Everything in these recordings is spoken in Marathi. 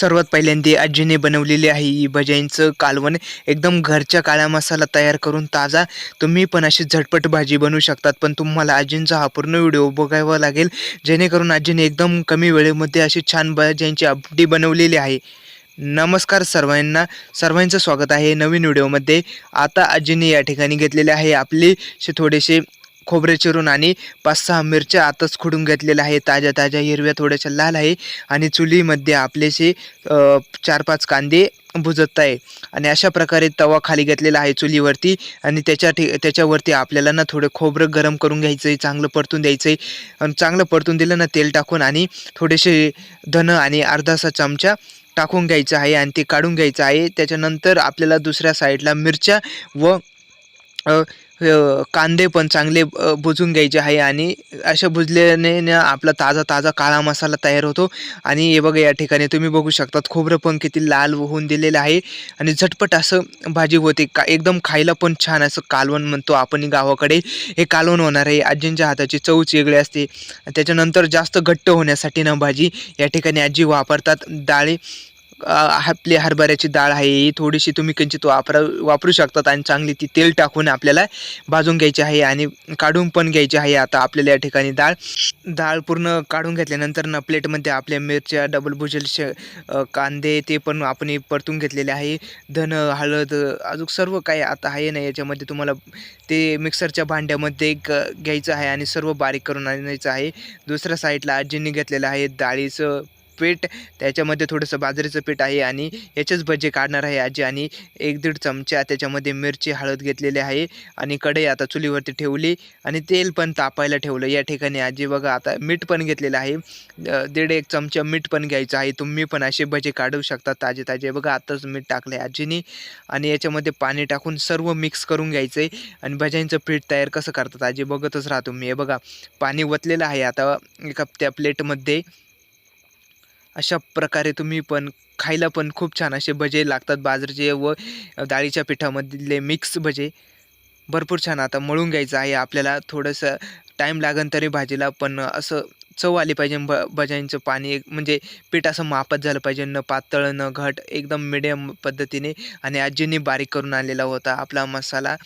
सर्वात पहिल्यांदा आजीने बनवलेली आहे ही भज्यांचं कालवण. एकदम घरच्या काळा मसाला तयार करून ताजा. तुम्ही पण अशी झटपट भाजी बनवू शकतात पण तुम्हाला आजींचा हा पूर्ण व्हिडिओ बघावा लागेल. जेणेकरून आजीने एकदम कमी वेळेमध्ये अशी छान भज्यांची आमटी बनवलेली आहे. नमस्कार सर्वांना. सर्वांचं स्वागत आहे नवीन व्हिडिओमध्ये. आता आजीने या ठिकाणी घेतलेले आहे आपले थोडेसे खोबरे चिरून आणि पाच सहा मिरच्या आताच खुडून घेतलेल्या आहे ताज्या ताज्या हिरव्या थोड्याशा लाल आहे आणि चुलीमध्ये आपलेसे चार पाच कांदे भुजत आहे. आणि अशा प्रकारे तवा खाली घेतलेला आहे चुलीवरती आणि त्याच्या ठे त्याच्यावरती आपल्याला ना थोडं खोबरं गरम करून घ्यायचं आहे चांगलं परतून द्यायचं आहे आणि चांगलं परतून दिलं ना तेल टाकून आणि थोडेसे धन आणि अर्धासा चमचा टाकून घ्यायचं आहे आणि ते काढून घ्यायचं आहे. त्याच्यानंतर आपल्याला दुसऱ्या साईडला मिरच्या व कांदे पण चांगले भुजून घ्यायचे आहे आणि अशा भुजल्याने ना आपला ताजा ताजा काळा मसाला तयार होतो. आणि हे बघा या ठिकाणी तुम्ही बघू शकतात खोबरं पण किती लाल होऊन दिलेलं आहे. आणि झटपट असं भाजी होते. का एकदम खायला पण छान असं कालवण म्हणतो आपण गावाकडे. हे कालवण होणार आहे. आजींच्या हाताची चवच वेगळी असते. त्याच्यानंतर जास्त घट्ट होण्यासाठी ना भाजी. या ठिकाणी आजी वापरतात. डाळी आपली हरभऱ्याची डाळ आहे ही थोडीशी तुम्ही किंचित वापरा वापरू शकतात आणि चांगली ती तेल टाकून आपल्याला भाजून घ्यायची आहे आणि काढून पण घ्यायची आहे आता आपल्याला या ठिकाणी डाळ. डाळ पूर्ण काढून घेतल्यानंतर ना प्लेटमध्ये आपल्या मिरच्या डबल भुजल कांदे ते पण आपण परतून घेतलेले आहे. धन हळद अजून सर्व काही आता आहे ना याच्यामध्ये तुम्हाला ते मिक्सरच्या भांड्यामध्ये ग घ्यायचं आहे आणि सर्व बारीक करून आणायचं आहे. दुसऱ्या साईडला आजींनी घेतलेलं आहे डाळीचं पीठ त्याच्यामध्ये थोडंसं बाजरीचं पीठ आहे आणि याचेच भजे काढणार आहे आजी आणि एक दीड चमचा त्याच्यामध्ये मिरची हळद घेतलेली आहे आणि कढई आता चुलीवरती ठेवली आणि तेल पण तापायला ठेवलं. या ठिकाणी आजी बघा आता मीठ पण घेतलेलं आहे. दीड एक चमचा मीठ पण घ्यायचं आहे. तुम्ही पण असे भजे काढू शकता ताजे ताजे. बघा आताच मीठ टाकलं आहे आजीनी आणि याच्यामध्ये पाणी टाकून सर्व मिक्स करून घ्यायचं आहे आणि भज्यांचं पीठ तयार कसं करतात आजी? बघतच राहा तुम्ही. हे बघा पाणी वतलेलं आहे आता एका त्या प्लेटमध्ये. अशा प्रकारे तुम्ही पण खायला पण खूप छान असे भजे लागतात. बाजरीचे व डाळीच्या पिठामधले मिक्स भजे. भरपूर छान आता मळून घ्यायचं आहे आपल्याला. थोडंसं टाईम लागन तरी भाजीला पण असं चव आली पाहिजे. भ भज्यांचं पाणी एक म्हणजे पीठ असं मापात झालं पाहिजे. न पातळ न घट एकदम मिडियम पद्धतीने. आणि आजींनी बारीक करून आणलेला होता आपला मसाला.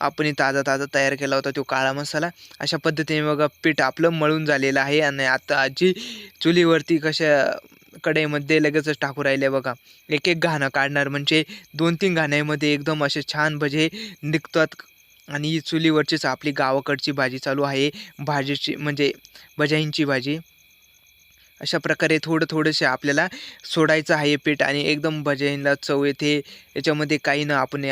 आपण ताजा ताजा तयार केला होता तो काळा मसाला. अशा पद्धतीने बघा पीठ आपलं मळून झालेलं आहे आणि आता आजी चुलीवरती कशा कढईमध्ये लगेचच टाकू राहिले बघा. एक एक घाणं काढणार. म्हणजे दोन तीन घाण्यामध्ये एकदम असे छान भजे निघतात आणि चुलीवरचीच आपली गावाकडची भाजी चालू आहे. भाजीची म्हणजे भजाईंची भाजी. अशा प्रकारे थोडं थोडंसे आपल्याला सोडायचं आहे पीठ आणि एकदम भज्यांना चव येते. याच्यामध्ये काही ना आपण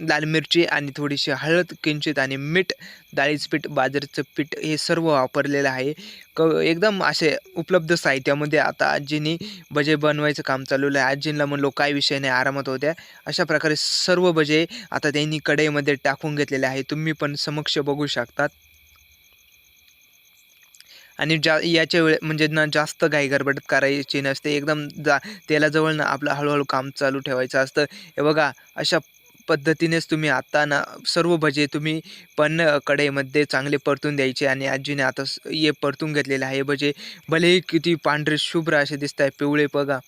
लाल मिरची आणि थोडीशी हळद किंचित आणि मीठ डाळीचं पीठ बाजरीचं पीठ हे सर्व वापरलेलं आहे. क एकदम असे उपलब्ध साहित्यामध्ये आता आजीनी भजे बनवायचं काम चालवलं आहे. आजींना म्हणलो काय विषय नाही आरामात होत्या अशा प्रकारे सर्व भजे आता त्यांनी कढईमध्ये टाकून घेतलेले आहे. तुम्ही पण समक्ष बघू शकतात. आणि जा याच्या वेळे म्हणजे ना जास्त घाई गडबडत करायची नसते. एकदम जा तेलाजवळ ना आपलं हळूहळू काम चालू ठेवायचं असतं. हे बघा अशा पद्धतीनेच तुम्ही आता ना सर्व भजे तुम्ही पण कढईमध्ये चांगले परतून द्यायचे आणि आजीने आता हे परतून घेतलेले आहे भजे. भलेही किती पांढरे शुभ्र असे दिसत आहे पिवळे बघा.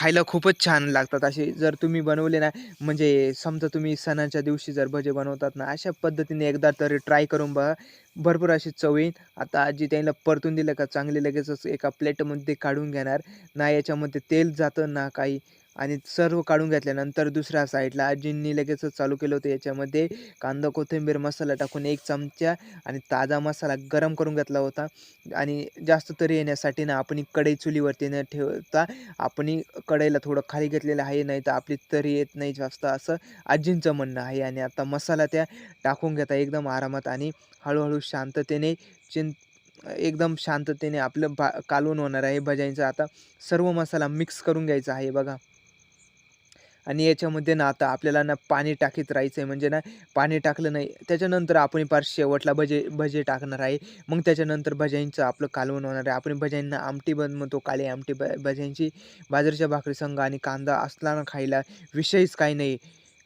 खायला खूपच छान लागतात. असे जर तुम्ही बनवले ना म्हणजे समजा तुम्ही सणाच्या दिवशी जर भजे बनवतात ना अशा पद्धतीने एकदा तरी ट्राय करून बघा. भरपूर अशी चव येईल. आता आजी त्यांना परतून दिलं का चांगले लगेचच एका प्लेटमध्ये काढून घेणार. ना याच्यामध्ये तेल जातं ना काही. आणि सर्व काढून घेतल्यानंतर दुसऱ्या साईडला आजींनी लगेचच चालू केलं होतं. याच्यामध्ये कांदा कोथिंबीर मसाला टाकून एक चमचा आणि ताजा मसाला गरम करून घेतला होता. आणि जास्त तरी येण्यासाठी ना आपण कढई चुलीवरती न ठेवता आपण कढईला थोडं खाली घेतलेलं आहे नाही तर आपली तरी येत नाही जास्त असं आजींचं म्हणणं आहे. आणि आता मसाला त्या टाकून घेता एकदम आरामात आणि हळूहळू शांततेने चिं एकदम शांततेने आपलं भा कालवण होणार आहे भजाईंचं. आता सर्व मसाला मिक्स करून घ्यायचा आहे बघा. आणि याच्यामध्ये ना आता आपल्याला ना पाणी टाकीत राहायचं आहे म्हणजे ना पाणी टाकलं नाही त्याच्यानंतर आपण पार शेवटला भजे भजे टाकणार आहे. मग त्याच्यानंतर भज्यांचं आपलं कालवण होणार आहे. आपण भज्यांना आमटी बनवतो काळी आमटी ब भज्यांची. बाजरीच्या भाकरी संघ आणि कांदा असला ना खायला विषयच काही नाही.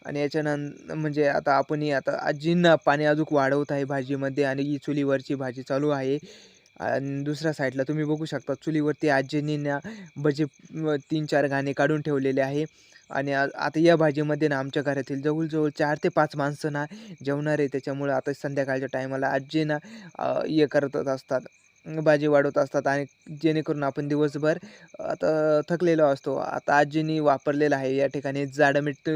आणि याच्यानं म्हणजे आता आपण आता आजींना पाणी अजून वाढवत आहे भाजीमध्ये आणि ही चुलीवरची भाजी चालू आहे. आणि दुसऱ्या साईडला तुम्ही बघू शकता चुलीवरती आजींनी ना भजी तीन चार गाणे काढून ठेवलेले आहे. आणि आता या भाजीमध्ये ना आमच्या घरातील जवळजवळ चार ते पाच माणसं ना जेवणार आहे. त्याच्यामुळं आता संध्याकाळच्या टायमाला आजी ना हे करतच असतात. भाजी वाढवत असतात आणि जेणेकरून आपण दिवसभर आता थकलेलो असतो. आता आजीनी वापरलेलं आहे या ठिकाणी जाडं मीठ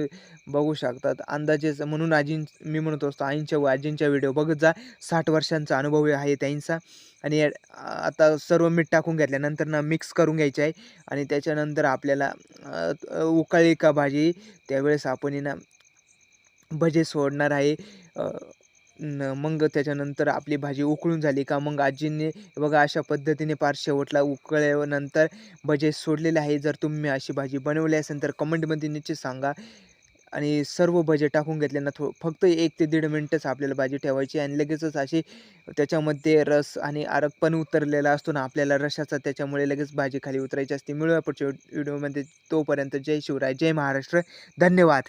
बघू शकतात. अंदाजेच म्हणून आजीं मी म्हणत असतो आईंच्या व आजींच्या व्हिडिओ बघत जा. साठ वर्षांचा अनुभव आहे त्यांचा. आणि आता सर्व मीठ टाकून घेतल्यानंतर ना मिक्स करून घ्यायचे आहे. आणि त्याच्यानंतर आपल्याला उकळी का भाजी त्यावेळेस आपण ना भजे सोडणार आहे. न मग त्याच्यानंतर आपली भाजी उकळून झाली का मग आजींनी बघा अशा पद्धतीने पार शेवटला उकळल्यानंतर भजे सोडलेले आहे. जर तुम्ही अशी भाजी बनवली असेल तर कमेंटमध्ये निश्चित सांगा. आणि सर्व भजे टाकून घेतले ना थो फक्त एक ते दीड मिनटंच आपल्याला भाजी ठेवायची आणि लगेचच अशी त्याच्यामध्ये रस आणि आरक पण उतरलेला असतो ना आपल्याला रशाचा त्याच्यामुळे लगेच भाजी खाली उतरायची असते. मिळूया पुढच्या व्हिडिओमध्ये. तोपर्यंत जय शिवराय जय महाराष्ट्र. धन्यवाद.